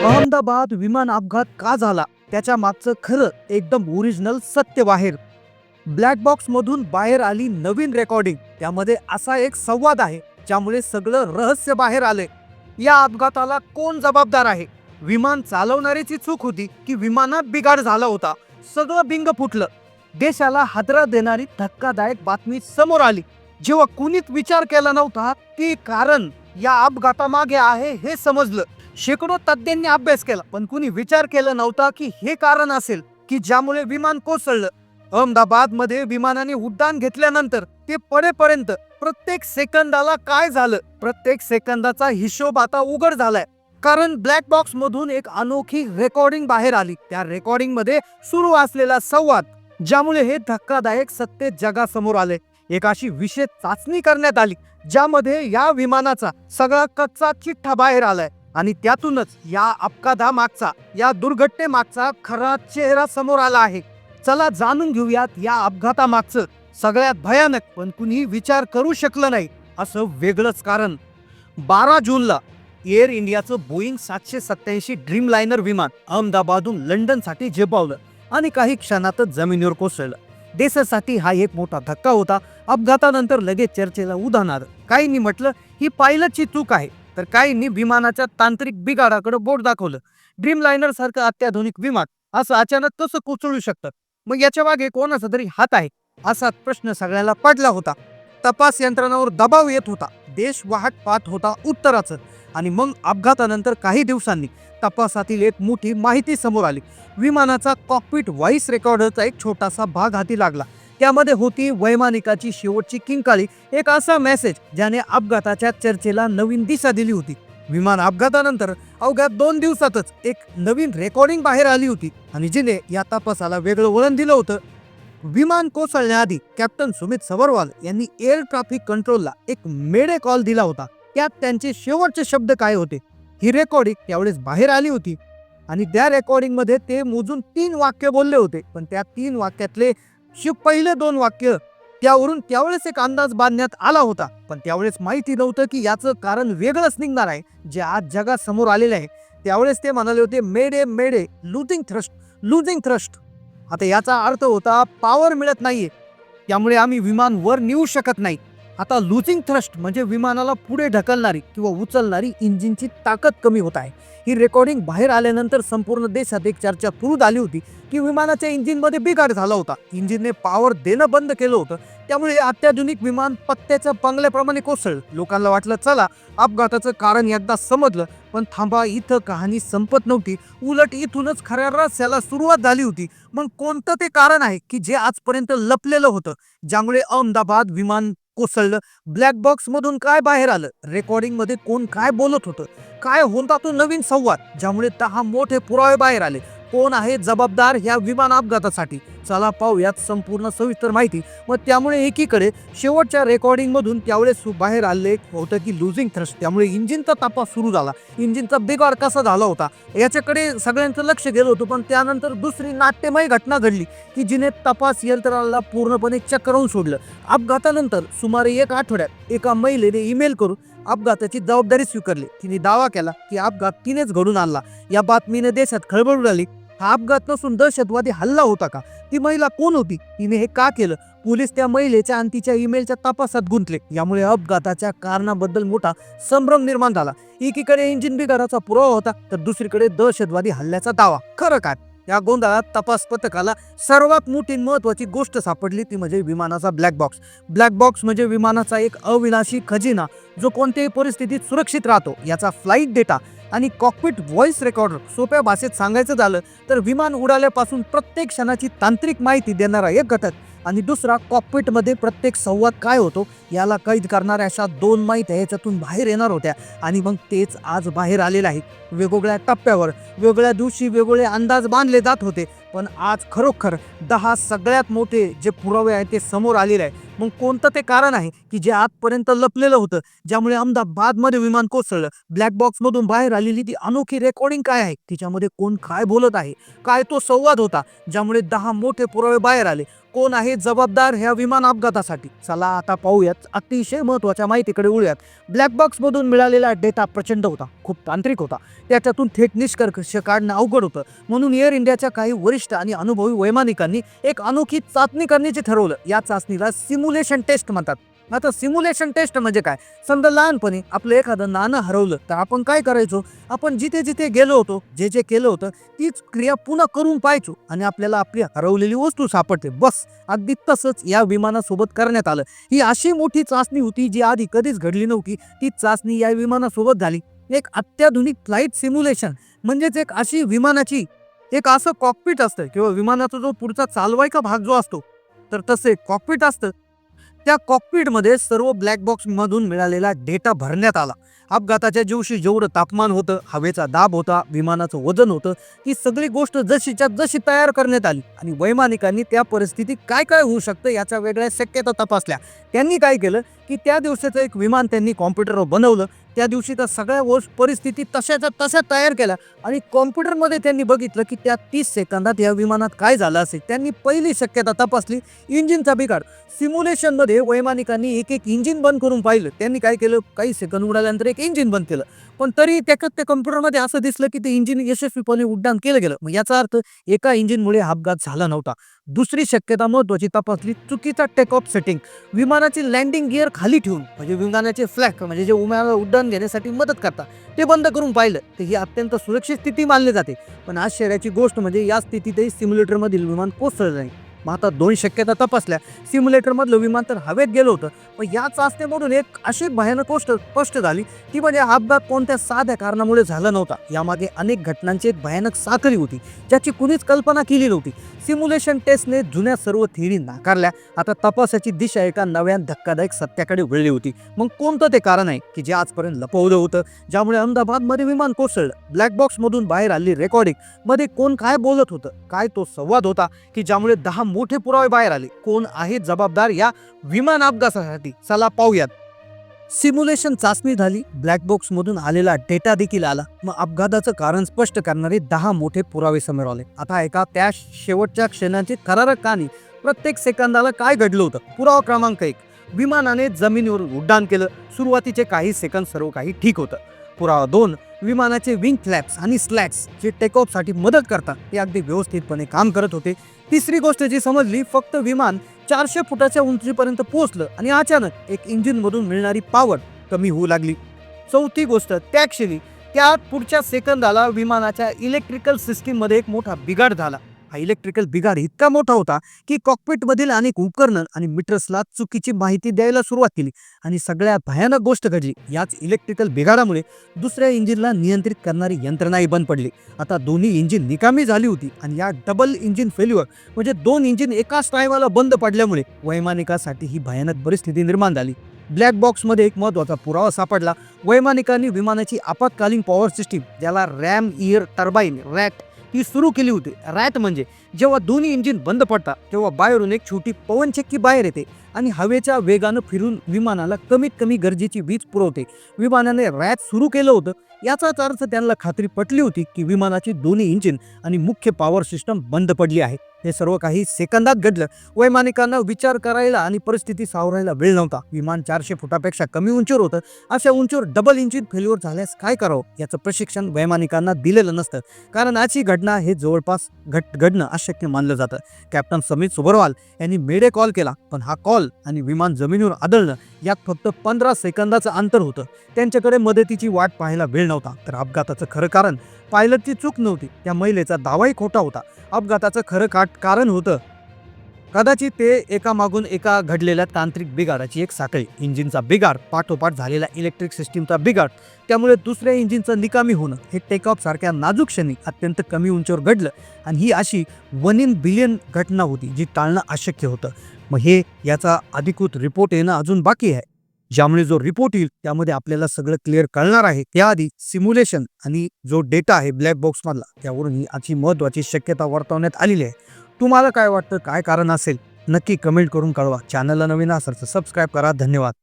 अहमदाबाद विमान अपघात का झाला? त्याच्या मागचं खरं एकदम ओरिजिनल सत्य बाहेर. ब्लॅक बॉक्स मधून बाहेर आली नवीन रेकॉर्डिंग त्यामध्ये असा एक संवाद आहे ज्यामुळे सगळं रहस्य बाहेर आले या अपघाताला कोण जबाबदार आहे? विमान चालवणाऱ्याची चूक होती की विमानात बिघाड झाला होता? सगळं बिंग फुटलं. देशाला हादरा देणारी धक्कादायक बातमी समोर आली. जेव्हा कुणीच विचार केला नव्हता ती कारण या अपघातामागे आहे हे समजलं. शेकडो तज्ज्ञांनी अभ्यास केला पण कुणी विचार केला नव्हता की हे कारण असेल की ज्यामुळे विमान कोसळलं. अहमदाबादमध्ये विमानाने उड्डाण घेतल्यानंतर ते पडेपर्यंत प्रत्येक सेकंदाला काय झालं? प्रत्येक सेकंदाचा हिशोब आता उघड झालाय. कारण ब्लॅक बॉक्स मधून एक अनोखी रेकॉर्डिंग बाहेर आली. त्या रेकॉर्डिंगमध्ये सुरू असलेला संवाद ज्यामुळे हे धक्कादायक सत्य जगासमोर आले एक अशी विशेष चाचणी करण्यात आली ज्यामध्ये या विमानाचा सगळा कच्चा चिठ्ठा बाहेर आलाय. आणि त्यातूनच या अपघातामागचा या दुर्घटनेमागचा खरा चेहरा समोर आला आहे. चला जाणून घेऊयात या अपघातामागचं सगळ्यात भयानक पण कुणी विचार करू शकलं नाही असं वेगळंच कारण. बारा जूनला एअर इंडियाचं बोईंग सातशे सत्याऐंशी ड्रीम लायनर विमान अहमदाबादहून लंडनसाठी झेपावलं आणि काही क्षणातच जमिनीवर कोसळलं. देशासाठी हा एक मोठा धक्का होता. अपघातानंतर लगेच चर्चेला उदाहरण आलं. काहींनी म्हटलं ही पायलटची चूक आहे. तर काहींनी विमानाच्या तांत्रिक बिघाडाकडे बोट दाखवलं. ड्रीम लायनर सारखं अत्याधुनिक विमान असं अचानक कसं कोसळू शकतं? मग याच्या मागे कोणाचा तरी हात आहे? असा प्रश्न सगळ्याला पडला होता. तपास यंत्रणावर दबाव येत होता. देश वाहट पाहत होता उत्तराचं. आणि मग अपघातानंतर काही दिवसांनी तपासातील एक मोठी माहिती समोर आली. विमानाचा कॉकपिट व्हॉइस रेकॉर्डरचा एक छोटासा भाग हाती लागला. त्यामध्ये होती वैमानिकाची शेवटची किंकाळी एक असा मेसेज ज्याने अपघाताच्या चर्चेला नवीन दिशा दिली होती. विमान अपघातानंतर अवघ्या दोन दिवसातच एक नवीन रेकॉर्डिंग बाहेर आली होती आणि जिने या तपासाला वेगळं वळण दिलं होतं. विमान कोसळण्याआधी कॅप्टन सुमित सवरवाल यांनी एअर ट्रॅफिक कंट्रोलला एक मेडे कॉल दिला होता. त्यात त्यांचे शेवटचे शब्द काय होते? ही रेकॉर्डिंग त्यावेळेस बाहेर आली होती. आणि त्या रेकॉर्डिंगमध्ये ते मोजून तीन वाक्य बोलले होते. पण त्या तीन वाक्यातले हे पहिले दोन वाक्य त्यावरून त्यावेळेस एक अंदाज बांधण्यात आला होता. पण त्यावेळेस माहिती नव्हतं की याचं कारण वेगळंच निघणार आहे. जे आज जगासमोर आलेलं आहे. त्यावेळेस ते म्हणाले होते mayday mayday losing thrust losing thrust आता याचा अर्थ होता पॉवर मिळत नाहीये. त्यामुळे आम्ही विमान वर नेऊ शकत नाही. आता लुझिंग थ्रस्ट म्हणजे विमानाला पुढे ढकलणारी किंवा उचलणारी इंजिनची ताकद कमी होत आहे. ही रेकॉर्डिंग बाहेर आल्यानंतर संपूर्ण देशात एक चर्चा सुरू झाली होती की विमानाच्या इंजिनमध्ये बिघाड झाला होता. इंजिनने पॉवर देणं बंद केलं होतं. त्यामुळे अत्याधुनिक विमान पत्त्याच्या बंगल्याप्रमाणे कोसळलं. लोकांना वाटलं चला अपघाताचं कारण एकदा समजलं पण थांबा इथं कहाणी संपत नव्हती. उलट इथूनच खऱ्या रस्त्याला सुरुवात झाली होती. मग कोणतं ते कारण आहे की जे आजपर्यंत लपलेलं होतं? ज्यामुळे अहमदाबाद विमान कोसळलं. ब्लॅक बॉक्स मधून काय बाहेर आलं? रेकॉर्डिंगमध्ये कोण काय बोलत होतं? काय होता तो नवीन संवाद? ज्यामुळे दहा मोठे पुरावे बाहेर आले. कोण आहे जबाबदार ह्या विमान अपघातासाठी? चला पाहूयात संपूर्ण सविस्तर माहिती. व त्यामुळे एकीकडे शेवटच्या रेकॉर्डिंगमधून त्यावेळेस बाहेर आले होतं की लुझिंग थ्रस्ट त्यामुळे इंजिनचा तपास सुरू झाला. इंजिनचा बिघाड कसा झाला होता? याच्याकडे सगळ्यांचं लक्ष गेलं होतं पण त्यानंतर दुसरी नाट्यमय घटना घडली की जिने तपास यंत्रणाला पूर्णपणे चक्रावून सोडलं. अपघातानंतर सुमारे एक आठवड्यात एका महिलेने ईमेल करून अपघाताची जबाबदारी स्वीकारली. तिने दावा केला की अपघात तिनेच घडून आणला. या बातमीने देशात खळबळ उडाली. हा अपघात नसून दहशतवादी हल्ला होता का? ती महिला कोण होती? तिने हे का केलं? पोलीस त्या महिलेच्या आणि तिच्या ईमेलच्या तपासात गुंतले. यामुळे अपघाताच्या कारणाबद्दल मोठा संभ्रम निर्माण झाला. एकीकडे इंजिन बिघाडाचा पुरावा होता तर दुसरीकडे दहशतवादी हल्ल्याचा दावा. खरं काय? या गोंधळात तपास पथकाला सर्वात मोठी महत्वाची गोष्ट सापडली ती म्हणजे विमानाचा ब्लॅक बॉक्स ब्लॅक बॉक्स म्हणजे विमानाचा एक अविनाशी खजिना जो कोणत्याही परिस्थितीत सुरक्षित राहतो. याचा फ्लाईट डेटा आणि कॉकपिट व्हॉइस रेकॉर्डर सोप्या भाषेत सांगायचं झालं तर विमान उडाल्यापासून प्रत्येक क्षणाची तांत्रिक माहिती देणारा एक घटक. आणि दुसरा कॉकपिटमध्ये प्रत्येक संवाद काय होतो याला कैद करणाऱ्या अशा दोन माहित्या याच्यातून बाहेर येणार होत्या. आणि मग तेच आज बाहेर आलेलं आहे. वेगवेगळ्या टप्प्यावर वेगळ्या दिवशी वेगवेगळे अंदाज बांधले जात होते. पण आज खरोखर दहा सगळ्यात मोठे जे पुरावे आहेत ते समोर आलेले आहे मग कोणतं ते कारण आहे की जे आजपर्यंत लपलेलं होतं ज्यामुळे अहमदाबादमध्ये विमान कोसळलं? ब्लॅक बॉक्समधून बाहेर आलेली ती अनोखी रेकॉर्डिंग काय आहे? तिच्यामध्ये कोण काय बोलत आहे? काय तो संवाद होता? ज्यामुळे दहा मोठे पुरावे बाहेर आले. कोण आहे जबाबदार ह्या विमान अपघातासाठी? चला आता पाहूयात. अतिशय महत्त्वाच्या माहितीकडे वळूयात. ब्लॅक बॉक्समधून मिळालेला डेटा प्रचंड होता. खूप तांत्रिक होता. त्याच्यातून थेट निष्कर्ष काढणं अवघड होतं. म्हणून एअर इंडियाच्या काही वरिष्ठ आणि अनुभवी वैमानिकांनी एक अनोखी चाचणी करण्याचे ठरवलं. या चाचणीला सिम्युलेशन टेस्ट म्हणतात. आता सिम्युलेशन टेस्ट म्हणजे काय? समजा लहानपणी आपलं एखादं नाणं हरवलं तर आपण काय करायचो? आपण जिथे जिथे गेलो होतो जे जे केलं होतं तीच क्रिया पुन्हा करून पाहायचो आणि आपल्याला आपली हरवलेली वस्तू सापडते. बस अगदी तसंच या विमानासोबत करण्यात आलं. ही अशी मोठी चाचणी होती जी आधी कधीच घडली नव्हती. ती चाचणी या विमानासोबत झाली. एक अत्याधुनिक फ्लाईट सिम्युलेशन म्हणजेच एक अशी विमानाची एक असं कॉकपिट असतं किंवा विमानाचा जो पुढचा चालवायचा भाग जो असतो तर तसे कॉकपिट असतं. त्या कॉकपीटमध्ये सर्व ब्लॅक बॉक्समधून मिळालेला डेटा भरण्यात आला. अपघाताच्या दिवशी जेवढं तापमान होतं हवेचा दाब होता विमानाचं वजन होतं ही सगळी गोष्ट जशीच्या जशी तयार करण्यात आली. आणि वैमानिकांनी त्या परिस्थितीत काय काय होऊ शकतं याच्या वेगळ्या शक्यता तपासल्या. त्यांनी काय केलं? की त्या दिवसाचं एक विमान त्यांनी कॉम्प्युटरवर बनवलं. त्या दिवशी त्या सगळ्या गोष्ट परिस्थिती तशाच्या तशा तयार केल्या आणि कॉम्प्युटरमध्ये त्यांनी बघितलं की त्या तीस सेकंदात या विमानात काय झालं असेल. त्यांनी पहिली शक्यता तपासली इंजिनचा बिघाड. सिम्युलेशनमध्ये वैमानिकांनी एक एक इंजिन बंद करून पाहिलं. त्यांनी काय केलं? काही सेकंद उडाल्यानंतर एक इंजिन बंद केलं. पण तरी त्याच्यात त्या कम्प्युटरमध्ये असं दिसलं की ते इंजिन यशस्वीपणे उड्डाण केलं गेलं. मग याचा अर्थ एका इंजिनमुळे अपघात झाला नव्हता. दुसरी शक्यता महत्त्वाची तपासली चुकीचा टेक ऑफ सेटिंग विमानाची लँडिंग गिअर खाली ठेवून म्हणजे विमानाचे फ्लॅग म्हणजे जे विमानाला उड्डाण घेण्यासाठी मदत करतात ते बंद करून पाहिलं तर ही अत्यंत सुरक्षित स्थिती मानली जाते. पण आश्चर्याची गोष्ट म्हणजे या स्थितीतही सिम्युलेटरमधील विमान कोसळलं नाही. मग आता दोन शक्यता तपासल्या. सिम्युलेटरमधलं विमान तर हवेत गेलं होतं पण या चाचणीमधून एक अशी भयानक गोष्ट स्पष्ट झाली ती म्हणजे हा अपघात कोणत्या साध्या कारणामुळे झाला नव्हता. यामागे अनेक घटनांची एक भयानक साखळी होती ज्याची कुणीच कल्पना केली नव्हती. सिम्युलेशन टेस्टने जुन्या सर्व थिअरी नाकारल्या. आता तपासाची दिशा एका नव्या धक्कादायक सत्याकडे वळली होती. मग कोणतं ते कारण आहे की जे आजपर्यंत लपवलं होतं? ज्यामुळे अहमदाबादमध्ये विमान कोसळलं. ब्लॅक बॉक्समधून बाहेर आली रेकॉर्डिंगमध्ये कोण काय बोलत होतं? काय तो संवाद होता? की ज्यामुळे दहा मोठे पुरावे बाहेर आले. कोण आहे जबाबदार या विमान अपघातासाठी? चला पाहूयात. सिम्युलेशन चाचणी झाली. ब्लॅक बॉक्समधून आलेला डेटा देखील आला. मग अपघाताचं कारण स्पष्ट करणारे दहा मोठे पुरावे समोर आले. आता ऐका त्या शेवटच्या क्षणाची थरारक कहाणी. प्रत्येक सेकंदाला काय घडलं होतं? पुरावा क्रमांक एक. विमानाने जमिनीवर उड्डाण केलं. सुरुवातीचे काही सेकंद सर्व काही ठीक होतं. पुरावा दोन विमानाचे विंग फ्लॅप्स आणि स्लॅक्स जे टेकऑफसाठी मदत करतात ते अगदी व्यवस्थितपणे काम करत होते. तिसरी गोष्ट जी समजली फक्त विमान चारशे फुटाच्या उंचीपर्यंत पोहोचलं आणि अचानक एक इंजिनमधून मिळणारी पॉवर कमी होऊ लागली. चौथी गोष्ट त्या क्षणी त्या पुढच्या सेकंदाला विमानाच्या इलेक्ट्रिकल सिस्टीममध्ये एक मोठा बिघाड झाला. हा इलेक्ट्रिकल बिघाड इतका मोठा होता की कॉकपिटमधील अनेक उपकरणं आणि मीटर्सला चुकीची माहिती द्यायला सुरुवात केली. आणि सगळ्यात भयानक गोष्ट घडली याच इलेक्ट्रिकल बिघाडामुळे दुसऱ्या इंजिनला नियंत्रित करणारी यंत्रणाही बंद पडली. आता दोन्ही इंजिन निकामी झाली होती आणि या डबल इंजिन फेल्युअर म्हणजे दोन इंजिन एकाच टायमाला बंद पडल्यामुळे वैमानिकासाठी ही भयानक परिस्थिती निर्माण झाली. ब्लॅक बॉक्समध्ये एक महत्त्वाचा पुरावा सापडला. वैमानिकांनी विमानाची आपत्कालीन पॉवर सिस्टीम ज्याला रॅम इयर टर्बाईन रॅक ती सुरू केली होती. रॅत म्हणजे जेव्हा दोन्ही इंजिन बंद पडतात तेव्हा बाहेरून एक छोटी पवनचक्की बाहेर येते. आणि हवेच्या वेगानं फिरून विमानाला कमीत कमी गरजेची वीज पुरवते विमानाने रॅट सुरू केलं होतं. याचाच अर्थ त्यांना खात्री पटली होती की विमानाची दोन्ही इंजिन आणि मुख्य पॉवर सिस्टम बंद पडली आहे. हे सर्व काही सेकंदात घडलं. वैमानिकांना विचार करायला आणि परिस्थिती सावरायला वेळ नव्हता. विमान चारशे फुटापेक्षा कमी उंचीवर होतं. अशा उंचीवर डबल इंजिन फेल्युअर झाल्यास काय करावं? याचं प्रशिक्षण वैमानिकांना दिलेलं नसतं. कारण अशी घटना हे जवळपास घट घडणं अशक्य मानलं जातं. कॅप्टन समित सुबरवाल यांनी मेडे कॉल केला पण हा कॉल आणि विमान जमिनीवर आदळणं यात फक्त पंधरा सेकंदाचं अंतर होतं. त्यांच्याकडे मदतीची वाट पाहायला वेळ नव्हता. तर अपघाताचं खरं कारण पायलटची चूक नव्हती. त्या महिलेचा दावाही खोटा होता. अपघाताचं खरं काट कारण होतं. कदाचित ते एका मागून एका घडलेल्या तांत्रिक बिघाडाची एक साखळी. इंजिनचा बिघाड पाठोपाठ झालेला इलेक्ट्रिक सिस्टीमचा बिघाड त्यामुळे दुसऱ्या इंजिनचं निकामी होणं हे टेकऑफ सारख्या नाजूक क्षणी अत्यंत कमी उंचीवर घडलं. आणि ही अशी वन इन बिलियन घटना होती जी टाळणं अशक्य होतं. मग हे याचा अधिकृत रिपोर्ट येणं अजून बाकी आहे. ज्यामुळे जो रिपोर्ट येईल त्यामध्ये आपल्याला सगळं क्लिअर कळणार आहे. त्याआधी सिम्युलेशन आणि जो डेटा आहे ब्लॅक बॉक्समधला त्यावरून ही अशी महत्त्वाची शक्यता वर्तवण्यात आलेली आहे. तुम्हाला काय वाटतं काय कारण असेल नक्की कमेंट करून कळवा. चॅनलला नवीन असेल तर सबस्क्राईब करा. धन्यवाद.